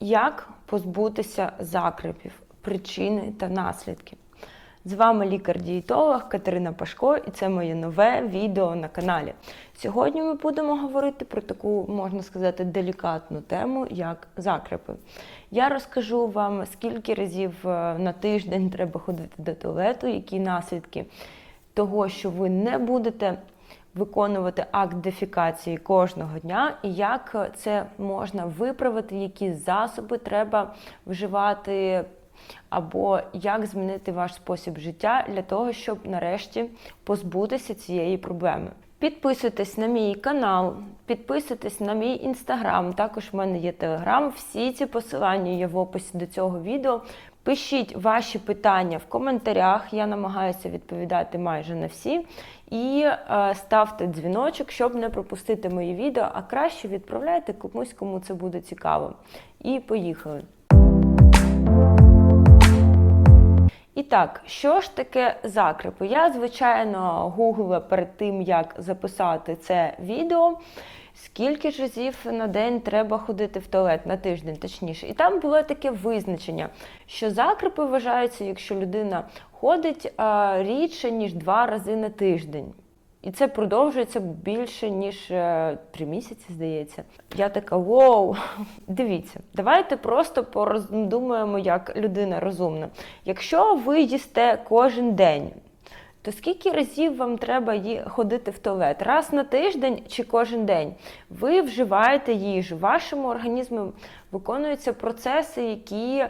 Як позбутися закрепів, причини та наслідки? З вами лікар-дієтолог Катерина Пашко, і це моє нове відео на каналі. Сьогодні ми будемо говорити про таку, можна сказати, делікатну тему, як закрепи. Я розкажу вам, скільки разів е, на тиждень треба ходити до туалету, які наслідки того, що ви не будете виконувати акт дефікації кожного дня, і як це можна виправити, які засоби треба вживати, або як змінити ваш спосіб життя для того, щоб нарешті позбутися цієї проблеми. Підписуйтесь на мій канал, підписуйтесь на мій інстаграм. Також в мене є телеграм. Всі ці посилання є в описі до цього відео. Пишіть ваші питання в коментарях, я намагаюся відповідати майже на всі. І е, ставте дзвіночок, щоб не пропустити мої відео, а краще відправляйте комусь, кому це буде цікаво. І поїхали. І так, що ж таке закрепи? Я, звичайно, гуглила перед тим, як записати це відео. Скільки ж разів на день треба ходити в туалет на тиждень, точніше. І там було таке визначення, що закрепи вважаються, якщо людина ходить рідше, ніж два рази на тиждень. І це продовжується більше, ніж е, три місяці, здається. Я така: воу, дивіться, давайте просто пороздумуємо як людина розумна. Якщо ви їсте кожен день, то скільки разів вам треба ходити в туалет? Раз на тиждень чи кожен день? Ви вживаєте їжу, вашому організмі виконуються процеси, які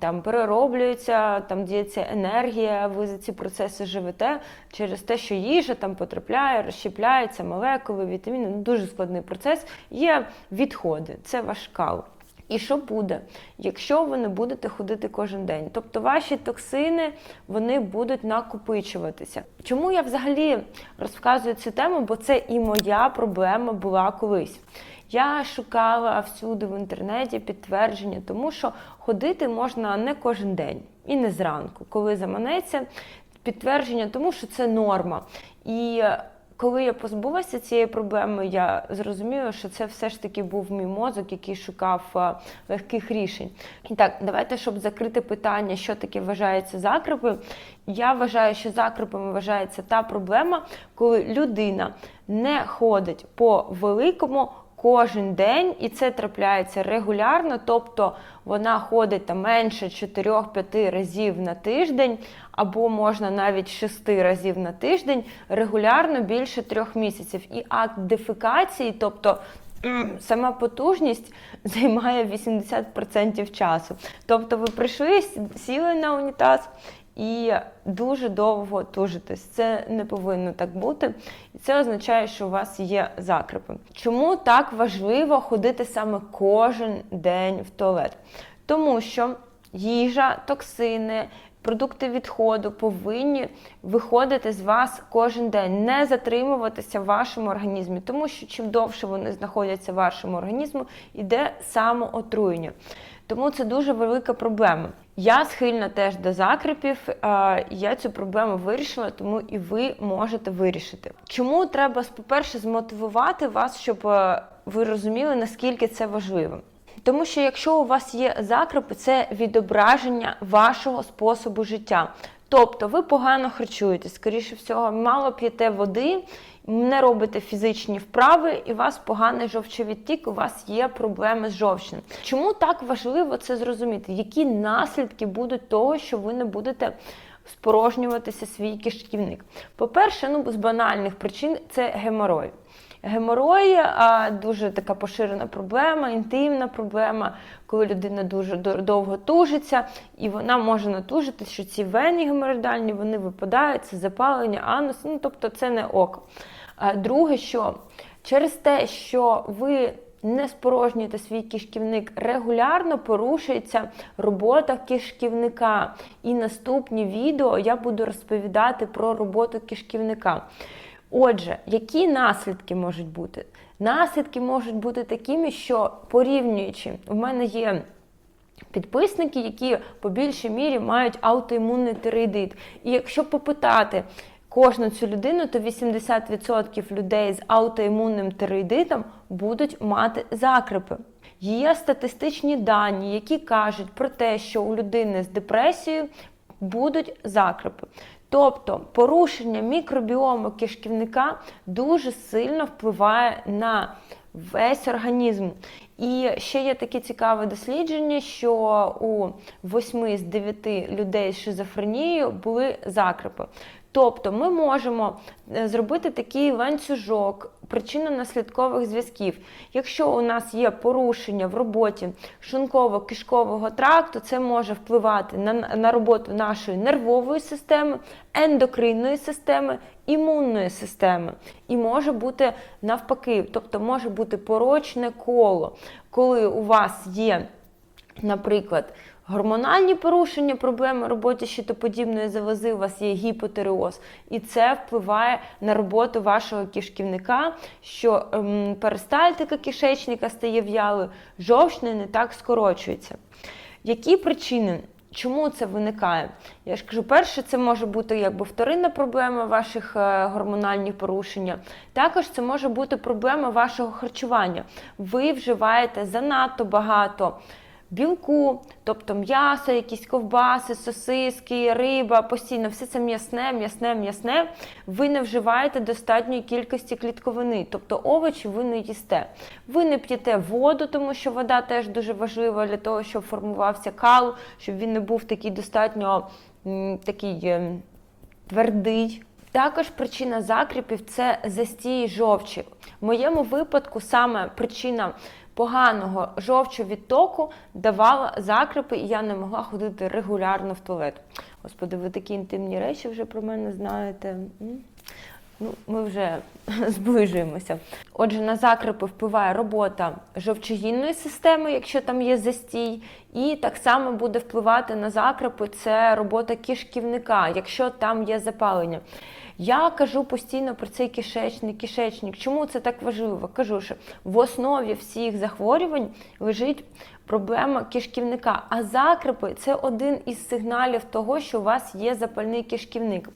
там перероблюються, там діється енергія, ви за ці процеси живете через те, що їжа там потрапляє, розщепляється, молекули, вітаміни. Ну, дуже складний процес. Є відходи, це ваш кал. І що буде, якщо ви не будете ходити кожен день? Тобто ваші токсини вони будуть накопичуватися. Чому я взагалі розказую цю тему? Бо це і моя проблема була колись. Я шукала всюди в інтернеті підтвердження, тому що ходити можна не кожен день і не зранку, коли заманеться підтвердження, тому що це норма. І коли я позбулася цієї проблеми, я зрозуміла, що це все ж таки був мій мозок, який шукав е, легких рішень. І так, давайте, щоб закрити питання, що таке вважається закрепи. Я вважаю, що закрепами вважається та проблема, коли людина не ходить по великому. Кожен день, і це трапляється регулярно, тобто вона ходить там менше 4-5 разів на тиждень, або можна навіть 6 разів на тиждень, регулярно більше трьох місяців. І акт дефекації, тобто сама потужність займає 80% часу. Тобто ви прийшли, сіли на унітаз. І дуже довго тужитесь. Це не повинно так бути. І це означає, що у вас є закрепи. Чому так важливо ходити саме кожен день в туалет? Тому що їжа, токсини, продукти відходу повинні виходити з вас кожен день, не затримуватися в вашому організмі, тому що чим довше вони знаходяться в вашому організмі, іде самоотруєння. Тому це дуже велика проблема. Я схильна теж до закрепів. е, Я цю проблему вирішила, тому і ви можете вирішити. Чому треба, по-перше, змотивувати вас, щоб е, ви розуміли, наскільки це важливо. Тому що якщо у вас є закріпи, це відображення вашого способу життя. Тобто ви погано харчуєтесь, скоріше всього, мало п'єте води, не робите фізичні вправи, і у вас поганий жовчовідтік, у вас є проблеми з жовчним. Чому так важливо це зрозуміти? Які наслідки будуть того, що ви не будете спорожнюватися свій кишківник? По-перше, ну з банальних причин це геморой. Геморой дуже така поширена проблема, інтимна проблема, коли людина дуже довго тужиться, і вона може натужити, що ці вені геморроїдальні вони випадають, це запалення, анус, ну тобто це не ок. Друге, що через те, що ви не спорожнюєте свій кишківник, регулярно порушується робота кишківника. І наступні відео я буду розповідати про роботу кишківника. Отже, які наслідки можуть бути? Наслідки можуть бути такими, що порівнюючи, в мене є підписники, які по більшій мірі мають аутоімунний тиреїдит. І якщо попитати кожну цю людину, то 80% людей з аутоімунним тиреїдитом будуть мати закрепи. Є статистичні дані, які кажуть про те, що у людини з депресією будуть закрипи. Тобто порушення мікробіому кишківника дуже сильно впливає на весь організм. І ще є таке цікаве дослідження, що у 8 з 9 людей з шизофренією були закрипи. Тобто ми можемо е, зробити такий ланцюжок причинно-наслідкових зв'язків. Якщо у нас є порушення в роботі шлунково-кишкового тракту, це може впливати на, на роботу нашої нервової системи, ендокринної системи, імунної системи. І може бути навпаки, тобто може бути порочне коло, коли у вас є, наприклад, Гормональні порушення, проблеми роботи щитоподібної залози, у вас є гіпотереоз, і це впливає на роботу вашого кишківника, що ем, перистальтика кишечника стає в'ялою, жовчний не так скорочується. Які причини? Чому це виникає? Я ж кажу, перше, це може бути якби вторинна проблема ваших е, гормональних порушення. Також це може бути проблема вашого харчування. Ви вживаєте занадто багато білку, тобто м'ясо, якісь ковбаси, сосиски, риба, постійно все це м'ясне, м'ясне, м'ясне. Ви не вживаєте достатньої кількості клітковини, тобто овочі ви не їсте. Ви не п'єте воду, тому що вода теж дуже важлива для того, щоб формувався кал, щоб він не був такий достатньо такий е, твердий. Також причина закріпів це застій жовчі. В моєму випадку саме причина поганого жовчовідтоку давала закріпи, і я не могла ходити регулярно в туалет. Господи, ви такі інтимні речі вже про мене знаєте. Ну, Ми вже зближуємося. Отже, на закрипи впливає робота жовчогінної системи, якщо там є застій, і так само буде впливати на закрипи це робота кишківника, якщо там є запалення. Я кажу постійно про цей кишечник, кишечник. Чому це так важливо? Кажу, що в основі всіх захворювань лежить проблема кишківника. А закрипи це один із сигналів того, що у вас є запальний кишківник.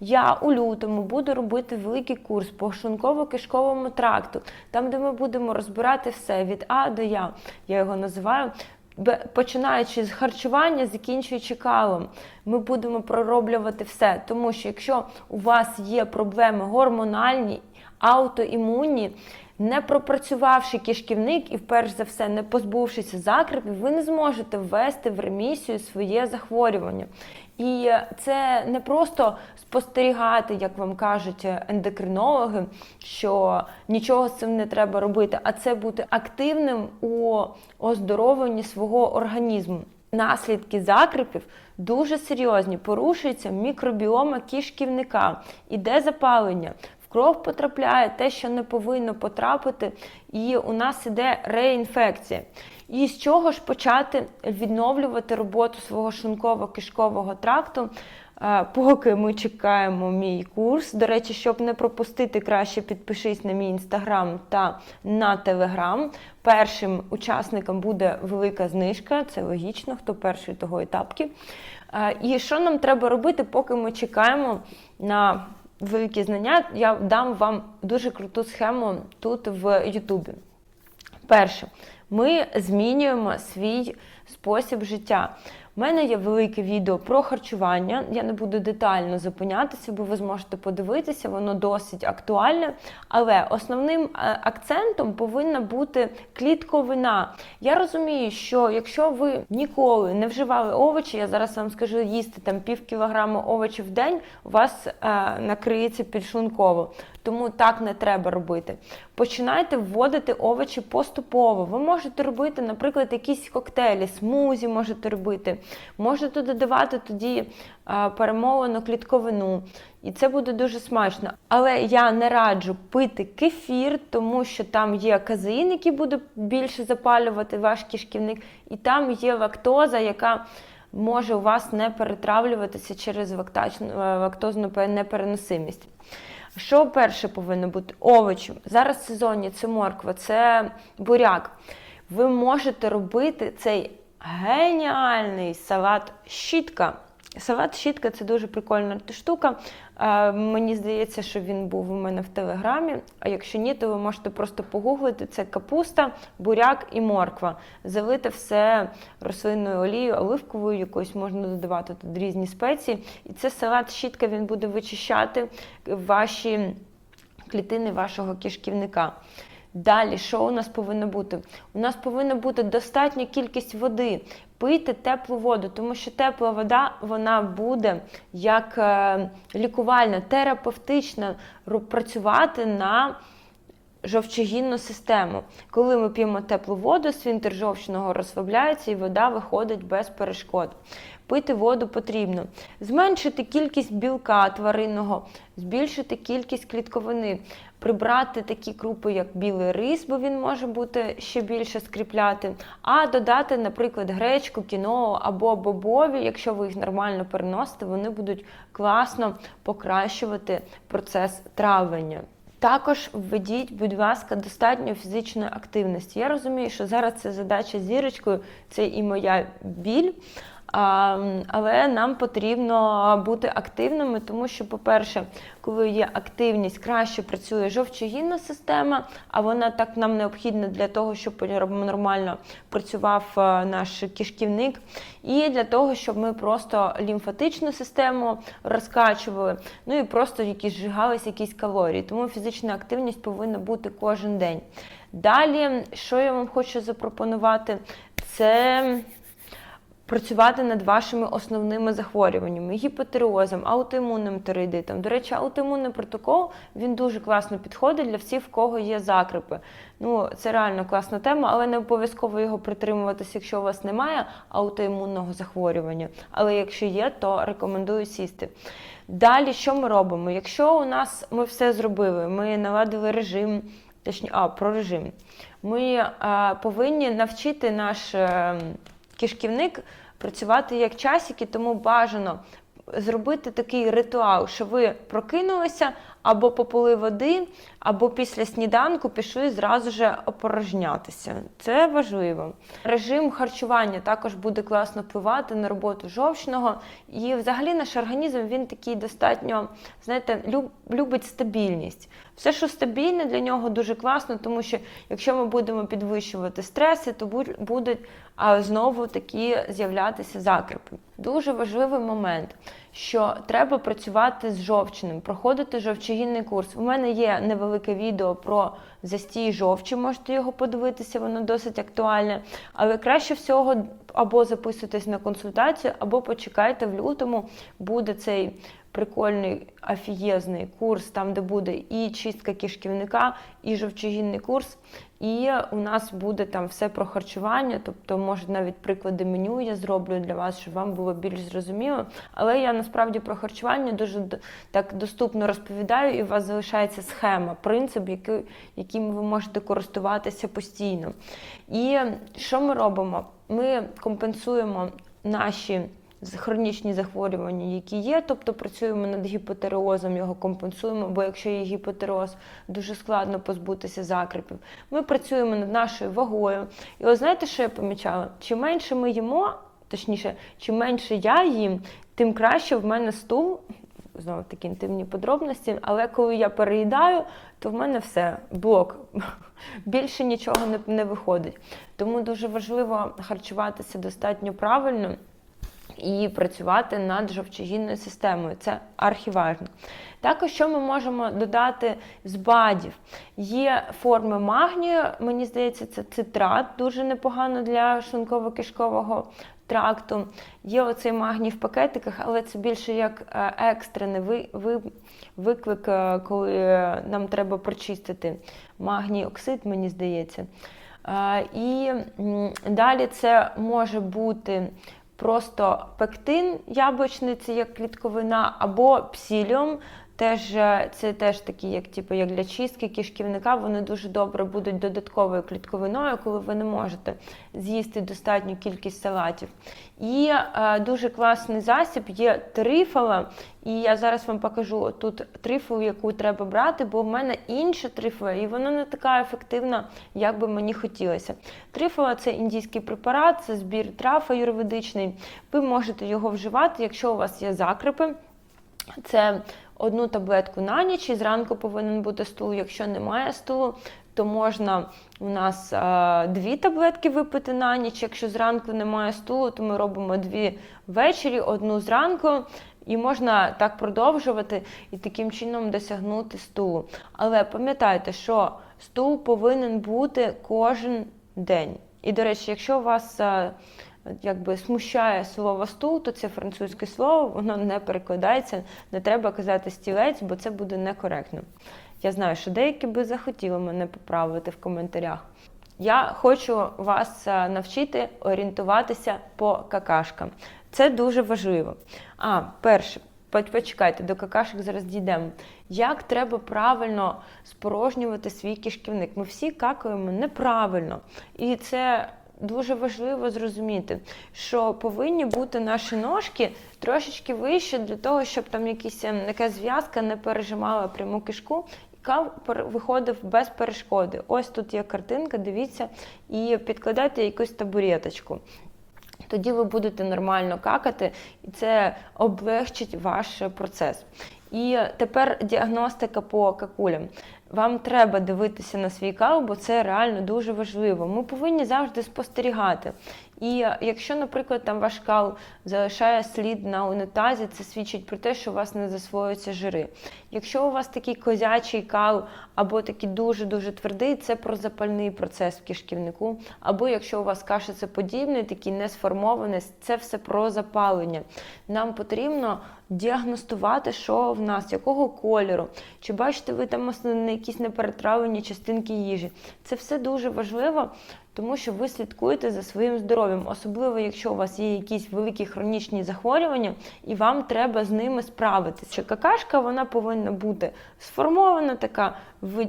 Я у лютому буду робити великий курс по шлунково-кишковому тракту, там, де ми будемо розбирати все від А до Я. Я його називаю починаючи з харчування, закінчуючи калом, ми будемо пророблювати все. Тому що якщо у вас є проблеми гормональні, аутоімунні, не пропрацювавши кишківник і, перш за все, не позбувшися закрепів, ви не зможете ввести в ремісію своє захворювання. І це не просто спостерігати, як вам кажуть ендокринологи, що нічого з цим не треба робити, а це бути активним у оздоровленні свого організму. Наслідки закріпів дуже серйозні. Порушується мікробіома кишківника, іде запалення. В кров потрапляє те, що не повинно потрапити, і у нас іде реінфекція. І з чого ж почати відновлювати роботу свого шлунково-кишкового тракту? Е, поки ми чекаємо мій курс. До речі, щоб не пропустити, краще підпишись на мій інстаграм та на телеграм. Першим учасникам буде велика знижка, це логічно, хто перший того етапки. Е, і що нам треба робити, поки ми чекаємо на великі знання? Я дам вам дуже круту схему тут в Ютубі. Перше, ми змінюємо свій спосіб життя. У мене є велике відео про харчування. Я не буду детально зупинятися, бо ви зможете подивитися, воно досить актуальне. Але основним е, акцентом повинна бути клітковина. Я розумію, що якщо ви ніколи не вживали овочі, я зараз вам скажу, їсти там пів кілограма овочів в день, у вас е, накриється підшлунково. Тому так не треба робити. Починайте вводити овочі поступово. Ви можете робити, наприклад, якісь коктейлі, смузі можете робити. Можете додавати тоді перемолену клітковину. І це буде дуже смачно. Але я не раджу пити кефір, тому що там є казеїн, який буде більше запалювати ваш кишківник, і там є лактоза, яка може у вас не перетравлюватися через лактозну непереносимість. Що перше повинно бути? Овочі. Зараз сезонні це морква, це буряк. Ви можете робити цей геніальний салат щітка. Салат щітка це дуже прикольна штука. Е, Мені здається, що він був у мене в телеграмі. А якщо ні, то ви можете просто погуглити. Це капуста, буряк і морква. Залити все рослинною олією, оливковою якоюсь можна додавати тут різні спеції. І це салат щітка він буде вичищати ваші клітини вашого кишківника. Далі, що у нас повинно бути? У нас повинна бути достатня кількість води. Пийте теплу воду, тому що тепла вода вона буде як е, лікувальна, терапевтична працювати на жовчогінну систему. Коли ми п'ємо теплу воду, свінтер жовчного розслабляється і вода виходить без перешкод. Пити воду потрібно. Зменшити кількість білка тваринного, збільшити кількість клітковини, прибрати такі крупи, як білий рис, бо він може бути ще більше скріпляти, а додати, наприклад, гречку, кіно або бобові, якщо ви їх нормально переносите, вони будуть класно покращувати процес травлення. Також введіть, будь ласка, достатньо фізичної активності. Я розумію, що зараз це задача зірочкою, це і моя біль. Але нам потрібно бути активними, тому що, по-перше, коли є активність, краще працює жовчогінна система, а вона так нам необхідна для того, щоб нормально працював е, наш кишківник, і для того, щоб ми просто лімфатичну систему розкачували, ну і просто якісь зжигалися якісь калорії. Тому фізична активність повинна бути кожен день. Далі, що я вам хочу запропонувати, це працювати над вашими основними захворюваннями, гіпотереозом, аутоімунним тиреїдитом. До речі, аутоімунний протокол він дуже класно підходить для всіх, в кого є закрипи. Ну, це реально класна тема, але не обов'язково його притримуватися, якщо у вас немає аутоімунного захворювання. Але якщо є, то рекомендую сісти. Далі, що ми робимо? Якщо у нас ми все зробили, ми наладили режим, точніше, а про режим, ми а, повинні навчити наш. Кишківник працювати як часики, тому бажано зробити такий ритуал, що ви прокинулися або попили води, або після сніданку пішли зразу же опорожнятися. Це важливо. Режим харчування також буде класно впливати на роботу жовчного. І взагалі наш організм він такий достатньо, знаєте, любить стабільність. Все, що стабільне, для нього дуже класно, тому що якщо ми будемо підвищувати стреси, то будуть а, знову такі з'являтися закрипи. Дуже важливий момент, що треба працювати з жовчним, проходити жовчогінний курс. У мене є невелике відео про застій жовчі, можете його подивитися, воно досить актуальне. Але краще всього або записуйтесь на консультацію, або почекайте в лютому, буде цей прикольний афієзний курс, там, де буде і чистка кишківника, і жовчогінний курс. І у нас буде там все про харчування, тобто, може, навіть приклади меню я зроблю для вас, щоб вам було більш зрозуміло. Але я насправді про харчування дуже так доступно розповідаю, і у вас залишається схема, принцип, який, яким ви можете користуватися постійно. І що ми робимо? Ми компенсуємо наші хронічні захворювання, які є, тобто працюємо над гіпотереозом, його компенсуємо, бо якщо є гіпотереоз, дуже складно позбутися закріпів. Ми працюємо над нашою вагою. І ось знаєте, що я помічала? Чим менше ми їмо, точніше, чим менше я їм, тим краще в мене стул. Знову такі інтимні подробності, але коли я переїдаю, то в мене все, блок. Більше нічого не, не виходить. Тому дуже важливо харчуватися достатньо правильно і працювати над жовчогінною системою. Це архіважно. Також, що ми можемо додати з БАДів? Є форми магнію, мені здається, це цитрат, дуже непогано для шлунково-кишкового тракту. Є оцей магній в пакетиках, але це більше як е, екстрений ви, ви, виклик, е, коли е, нам треба прочистити магній оксид, мені здається. І далі це може бути просто пектин яблучниці, як клітковина, або псіліум, Теж е, це теж такі, як типу, як для чистки кишківника, вони дуже добре будуть додатковою клітковиною, коли ви не можете з'їсти достатню кількість салатів. І е, дуже класний засіб є трифала. І я зараз вам покажу тут трифу, яку треба брати, бо в мене інша трифа, і вона не така ефективна, як би мені хотілося. Трифола це індійський препарат, це збір трав аюрведичний. Ви можете його вживати, якщо у вас є закрипи. Це одну таблетку на ніч і зранку повинен бути стул. Якщо немає стулу, то можна у нас а, дві таблетки випити на ніч. Якщо зранку немає стулу, то ми робимо дві ввечері, одну зранку. І можна так продовжувати і таким чином досягнути стулу. Але пам'ятайте, що стул повинен бути кожен день. І, до речі, якщо у вас а, якби смущає слово стул, то це французьке слово, воно не перекладається. Не треба казати стілець, бо це буде некоректно. Я знаю, що деякі би захотіли мене поправити в коментарях. Я хочу вас навчити орієнтуватися по какашкам. Це дуже важливо. А, перше, почекайте, до какашок зараз дійдемо. Як треба правильно спорожнювати свій кишківник? Ми всі какаємо неправильно. І це дуже важливо зрозуміти, що повинні бути наші ножки трошечки вище для того, щоб там якісь, ем, якась зв'язка не пережимала пряму кишку. Кав виходив без перешкоди. Ось тут є картинка, дивіться, і підкладайте якусь табуреточку. Тоді ви будете нормально какати, і це облегчить ваш процес. І тепер діагностика по какулям. Вам треба дивитися на свій кав, бо це реально дуже важливо. Ми повинні завжди спостерігати. І якщо, наприклад, там ваш кал залишає слід на унітазі, це свідчить про те, що у вас не засвоюються жири. Якщо у вас такий козячий кал або такий дуже-дуже твердий, це про запальний процес в кишківнику. Або якщо у вас кашицеподібний, такий не сформований, це все про запалення. Нам потрібно діагностувати, що в нас, якого кольору, чи бачите ви там якісь неперетравлені частинки їжі. Це все дуже важливо, тому що ви слідкуєте за своїм здоров'ям, особливо якщо у вас є якісь великі хронічні захворювання, і вам треба з ними справитися. Що Какашка вона повинна бути сформована, така в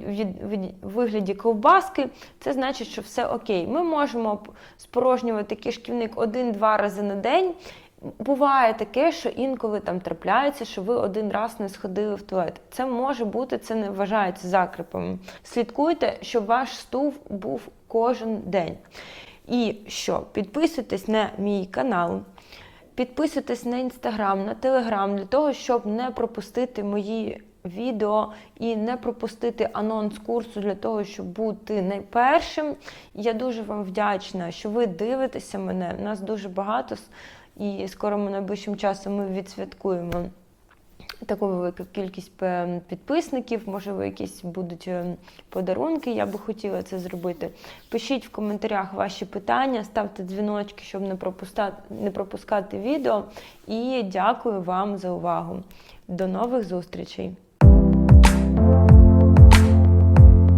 вигляді ковбаски. Це значить, що все окей. Ми можемо спорожнювати кишківник один-два рази на день. Буває таке, що інколи там трапляється, що ви один раз не сходили в туалет. Це може бути, це не вважається закрипом. Слідкуйте, щоб ваш стув був кожен день. І що? Підписуйтесь на мій канал, підписуйтесь на інстаграм, на телеграм, для того, щоб не пропустити мої відео і не пропустити анонс курсу для того, щоб бути найпершим. Я дуже вам вдячна, що ви дивитеся мене. Нас дуже багато. І скоро ми найближчим часом ми відсвяткуємо таку велику кількість підписників, можливо, якісь будуть е, подарунки. Я би хотіла це зробити. Пишіть в коментарях ваші питання, ставте дзвіночки, щоб не пропускати, не пропускати відео. І дякую вам за увагу. До нових зустрічей!